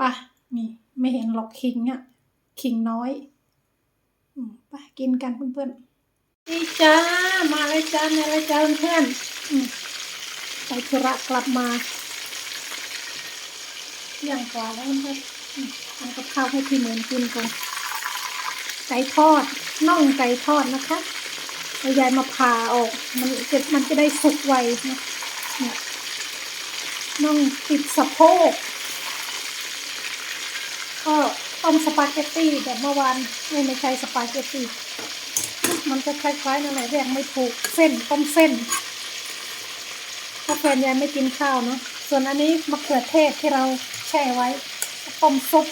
ปะนี่ไม่เห็นหรอกคิงอะคิงน้อยอืมไปกินกันเพื่อนๆนี่จ้ามาเลยจ้ามาเลยจ้าเพื่อนอไปธุระกลับมาเที่ยงกว่าแล้วเพื่อนๆอืมทำกับข้าวให้พี่เหมือนกินก่อนไก่ทอดน่องไก่ทอดนะคะแล้วยายมาผ่าออกมันจะมันจะได้สุกไวนะเนี่ยน่องติดสะโพก ก็ต้มสปาเกตตี้แบบเมื่อวานไม่ไม่ใช่สปาเกตตี้มันก็คล้ายๆนั่นแหละเรียกไม่ถูกเส้นต้มเส้นถ้าแฟนยายไม่กินข้าวเนาะส่วนอันนี้มะเขือเทศที่เราแช่ไว้ต้มซุป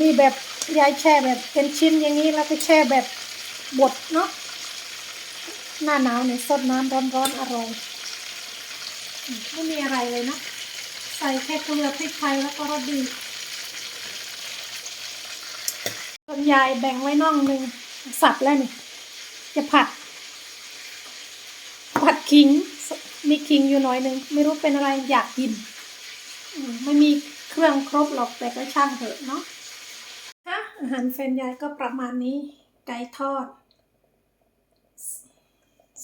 นี่แบบยายแช่แบบเป็นชิ้นอย่างนี้แล้วก็แช่แบบบดเนาะหน้าหนาวเนี่ยสดน้ำร้อนๆอร่อยไม่มีอะไรเลยนะ ใส่แค่เกลือพริกไทยแล้วก็รสดีต้นยายแบ่งไว้น่องหนึ่งสับแล้วนี่ จะผัด ผัดขิง มีขิงอยู่หน่อยหนึ่งไม่รู้เป็นอะไรอยากกินไม่มีเครื่องครบหรอกแต่ก็ช่างเถอะเนาะฮะอาหารแฟนยายก็ประมาณนี้ ไก่ทอด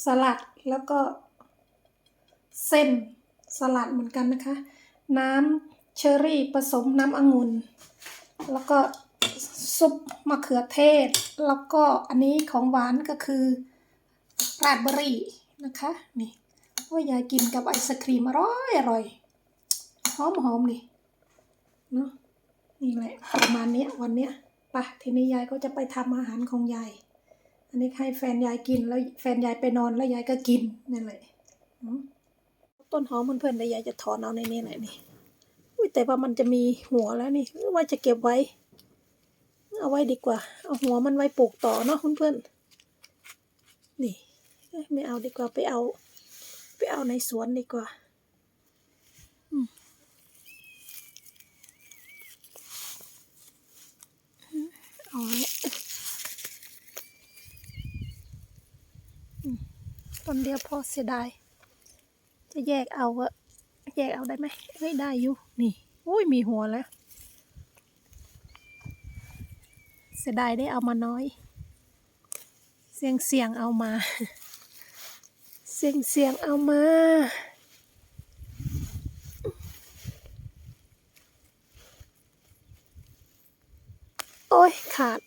สลัดแล้วก็เส้นสลัดเหมือนกันนะคะ น้ำเชอร์รี่ผสมน้ำองุ่น แล้วก็ซุปมะเขือเทศ แล้วก็อันนี้ของหวานก็คือราดเบอรี่นะคะ นี่ว่ายายกินกับไอศครีมอร่อยอร่อยหอมหอมนี่เนาะนี่แหละประมาณนี้วันเนี้ยปะทีนี้ยายก็จะไปทำอาหารของยาย อันนี้ให้แฟนยายกินแล้วแฟนยายไปนอนแล้วยายก็กินนั่นแหละ ต้นหอมเพื่อนๆเดี๋ยายจะถอนเอาในนี้หน่อยนี่อุ้ยแต่ว่ามันจะมีหัวแล้วนี่ว่าจะเก็บไว้ เอาไว้ดีกว่า เอาหัวมันไว้ปลูกต่อเนาะเพื่อนๆนี่ไม่เอาดีกว่าไปเอา ไปเอาในสวนดีกว่าอืมเอาไว้อืมต้นเดียวพอเสียดาย จะแยกเอาอะแยกเอาได้ไหมเฮ้ยได้อยู่ นี่ อุ้ยมีหัวแล้ว เสียดายได้เอามาน้อย เสียงเสียงเอามา เสียงเสียงเอามา โอ้ยขาด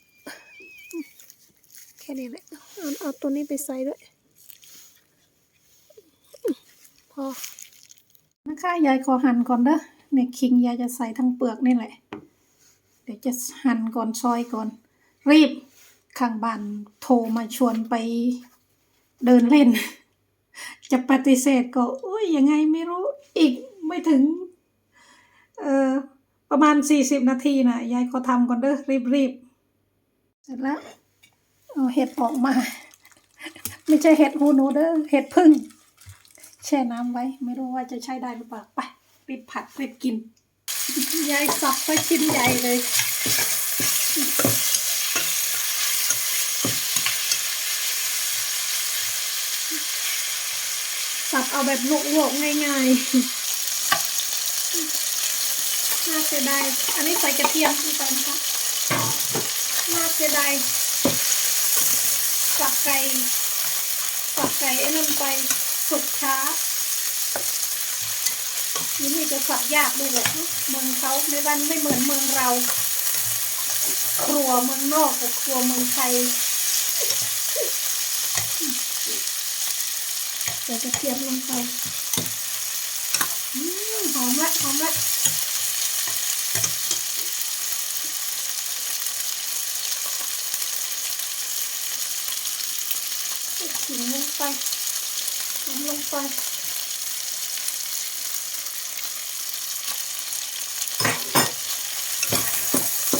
แค่นี้แหละ เอาเอาตัวนี้ไปใส่ด้วย พ อนะคะยายขอหั่นก่อนเด้อเนี่ยคิงยายจะใส่ทั้งเปลือกนี่แหละ เดี๋ยวจะหั่นก่อนซอยก่อน รีบข้างบ้านโทรมาชวนไปเดินเล่น จะปฏิเสธก็อุ้ยยังไงไม่รู้อีกไม่ถึง เอ่อประมาณสี่สิบนาทีนะยายขอทำก่อนเด้อรีบรีบเสร็จแล้วเอาเห็ดออกมา ไม่ใช่เห็ดหูหนูเด้อเห็ดพึ่ง แช่น้ำไว้ ไม่รู้ว่าจะใช้ได้หรือเปล่าไปรีบผัดรีบกิน ยายสับไปชิ้นใหญ่เลย สับเอาแบบโลกๆง่ายๆ น่าเสียดายอันนี้ใส่กระเทียมลงไปนะคะน่าเสียดายสับไก่สับไก่ไอ้นั่นไป สุกช้าที่นี่จะสับยากด้วยแหละเมืองเขาในบ้านไม่เหมือนเมืองเรา ครัวเมืองนอกกับครัวเมืองไทยเดี๋ยวจะเทียมลงไปอืมหอมละหอมละขิงลงไปหอมลง ไป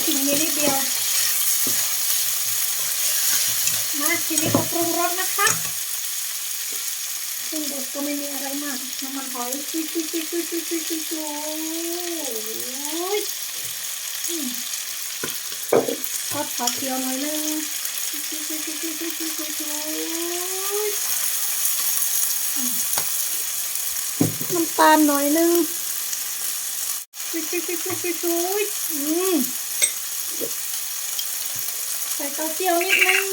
ขิงมีนิดเดียว มาทีนี้ก็ปรุงรสนะคะปรุงรสก็ไม่มีอะไรมากน้ำมันหอยจุ๊ยจุ๊ยจุ๊ยจุ๊ยจุ๊ยจุ๊ยจุ๊ยจุ๊ยอืมทอดผักเขียวหน่อยนึงจุ๊ยจุ๊ยจุ๊ยจุ๊ยจุ๊ยจุ๊ยจุ๊ย น้ำตาลหน่อยนึงชุยชุยชุยชุยชุยอืมใส่เต้าเจี้ยวนิดนึง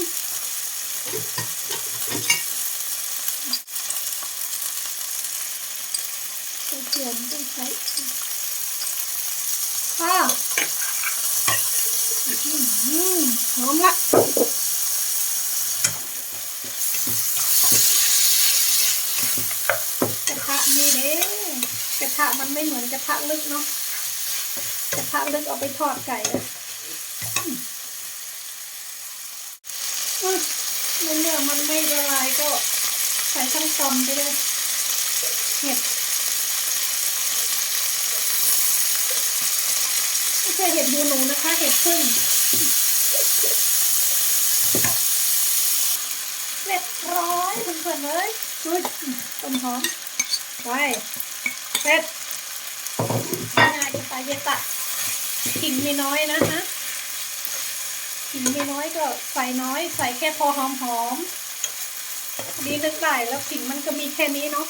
เต้าเจี้ยวมันต้องใช้ข้าวอืมหอมละกระทะนี่เด้กระ ทะมันไม่เหมือนกระทะลึกเนาะกระทะลึกเอาไปทอดไก่อะอืมอุ๊ยในเมื่อมันไม่ละลายก็ใส่ทั้งตำไปเลยเห็ดไม่ใช่เห็ดหูหนูนะคะ เห็ดพึ่งเรียบร้อยเพื่อนๆเลยอุ้ยต้นหอมไป เสร็จง่ายจะตายเยตะขิงไม่น้อยนะฮะขิงไม่น้อยก็ใส่น้อย ใส่แค่พอหอมหอมๆดีนึกได้แล้วขิงมันก็มีแค่นี้เนาะ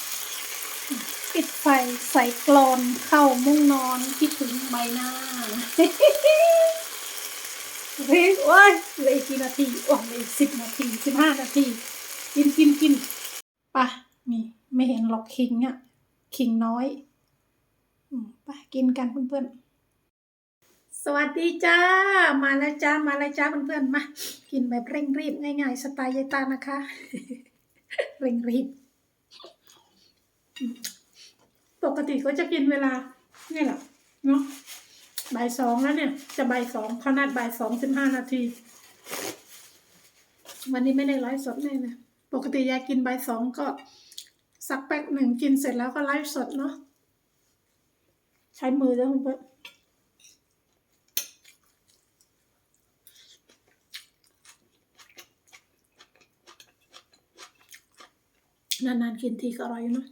ปิดไฟใส่กรอนเข้ามุ้งนอนคิดถึงใบหน้าเฮ้ยโอ้ยเหลยกี่นาทีโอ้ยเหลยสิบนาทีสิบห้านาที กินกินกินปะนี่ไม่เห็นหรอกคิงอะ คิงน้อยไปกินกันเพื่อนๆ สวัสดีจ้า มาแล้วจ้า มาแล้วจ้าเพื่อนๆ มา กินแบบเร่งรีบง่ายๆ สไตล์ยายตานะคะ เร่งรีบ ปกติก็จะกินเวลานี่แหละเนาะบ่ายสองแล้วเนี่ย จะบ่ายสองเขานัดบ่ายสองสิบห้านาที วันนี้ไม่ได้ไลฟ์สดแน่เลยนะ ปกติยายกินบ่ายสองก็ สักแป๊บหนึ่งกินเสร็จแล้วก็ไลฟ์สดเนาะใช้มือแล้วคุณเพื่อนนานๆกินทีก็อร่อยเนอะ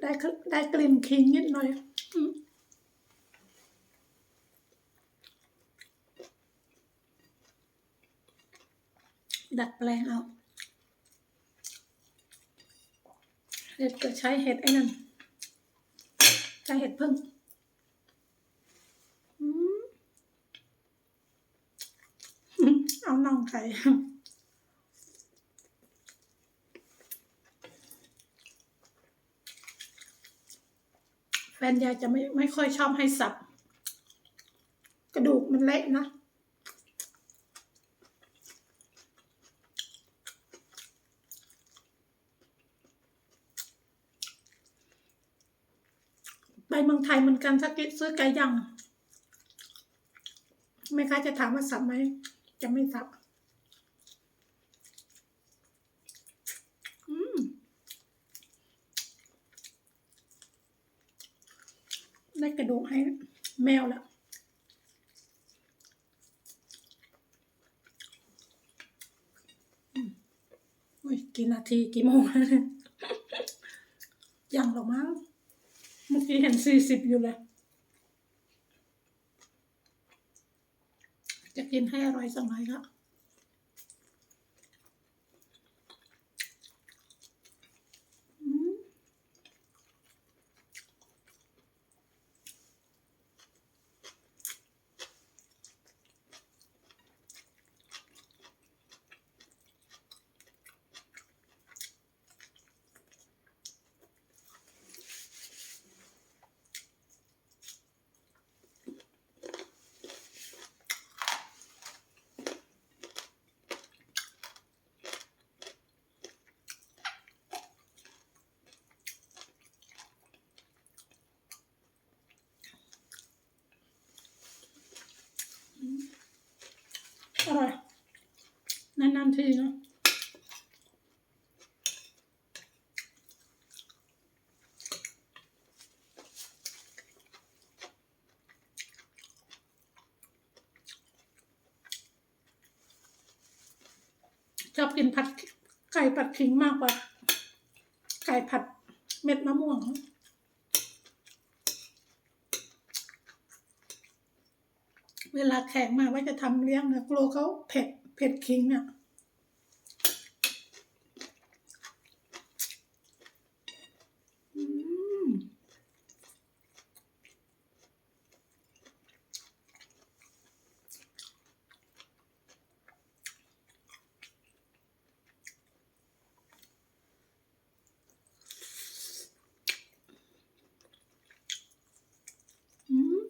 ได้ได้กลิ่นขิงนิดหน่อยดัดแปลงเอา เห็ดก็ใช้เห็ดไอ้นั่นใช้เห็ดพึ่งเอาน่องไก่แฟนยายจะไม่ไม่ค่อยชอบให้สับ กระดูกมันเละนะ ไปเมืองไทยเหมือนกันถ้ากิซื้อไก่ย่างแม่ค้าจะถามว่าสับไหม จะไม่สับอืมได้กระดูกให้แมวแล้วอุ้ยกี่นาทีกี่โมงแล้วเนี่ยยังหรอมั้ง เมื่อกี้เห็นสี่สิบอยู่เลย จะกินให้อร่อยสักหน่อยก็อืมอร่อยนานๆทีเนาะชอบกินผัดไก่ผัดขิงมากกว่า ไก่ผัดเม็ดมะม่วงเวลาแขกมาว่าจะทำเลี้ยงนะกลัวเขาเผ็ดเผ็ดคิงอะอืม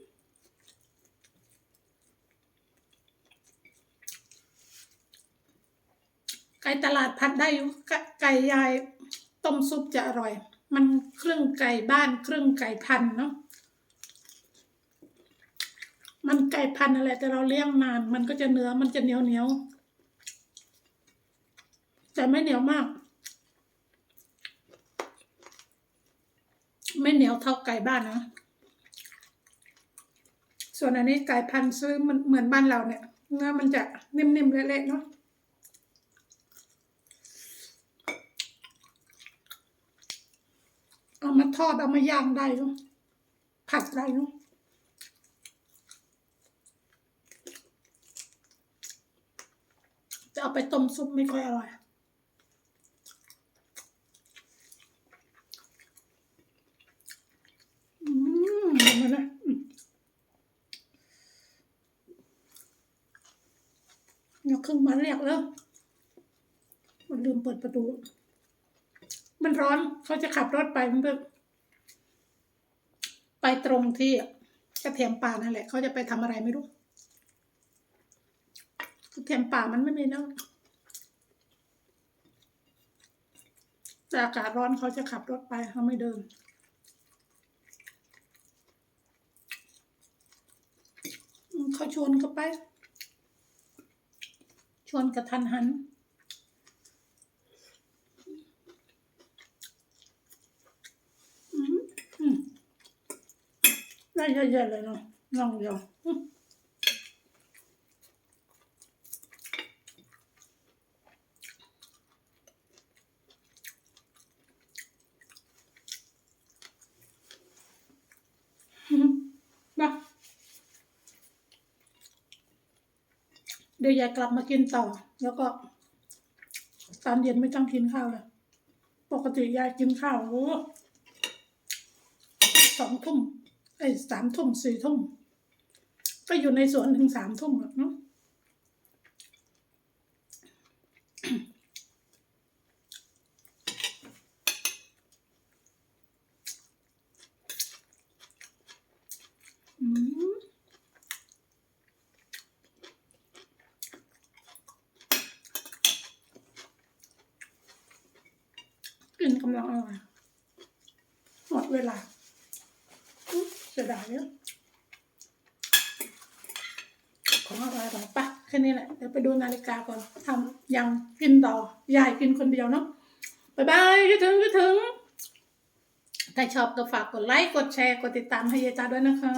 ไก่ตลาดพัดได้อยู่ไก่ยายต้มซุปจะอร่อย มันเครื่องไก่บ้านเครื่องไก่พันเนาะมันไก่พันอะไรแต่เราเลี้ยงนาน มันก็จะเนื้อมันจะเหนียวเหนียวแต่ไม่เหนียวมาก ไม่เหนียวเท่าไก่บ้านนะส่วนอันนี้ไก่พันซื้อมันเหมือนบ้านเราเนี่ยเนื้อมันจะนิ่มๆเละๆเนาะ เอามาทอดเอามาย่างได้เนาะผัดได้เนาะจะเอาไปต้มซุปไม่ค่อยอร่อยเนไหมนะอืมเดี๋ยวครึ่งมาเรียกแล้ว มันลืมเปิดประตู มันร้อนเขาจะขับรถไปมันเพิ่งไปตรงที่กระเทียมป่านั่นแหละเขาจะไปทำอะไรไม่รู้กระเทียมป่ามันไม่มีเนาะแต่อากาศร้อนเขาจะขับรถไปเขาไม่เดินเขาชวนก็ไป ชวนกระทันหัน อืมอืมได้ เยอะๆเลยเนาะลองเดียวอืมอืมมาเดี๋ยวยายกลับมากินต่อ แล้วก็ตอนเย็นไม่ต้องกินข้าวเลย ปกติยายกินข้าวโอ้สองทุ่ม ไอ้สามทุ่มสี่ทุ่มก็อยู่ในสวนถึงสามทุ่มหรอะเนาะกลินกำลังอร่อยหมดเวลาายเนอะของอร่อยอร่อยปะแค่นี้แหละ เดี๋ยวไปดูนาฬิกาก่อนทำยังกินต่อยายกินคนเดียวเนาะบายบายคิดถึงคิดถึง ถ้าชอบก็ฝากกดไลค์ กดแชร์ กดติดตามให้ยายจ้าด้วยนะคะ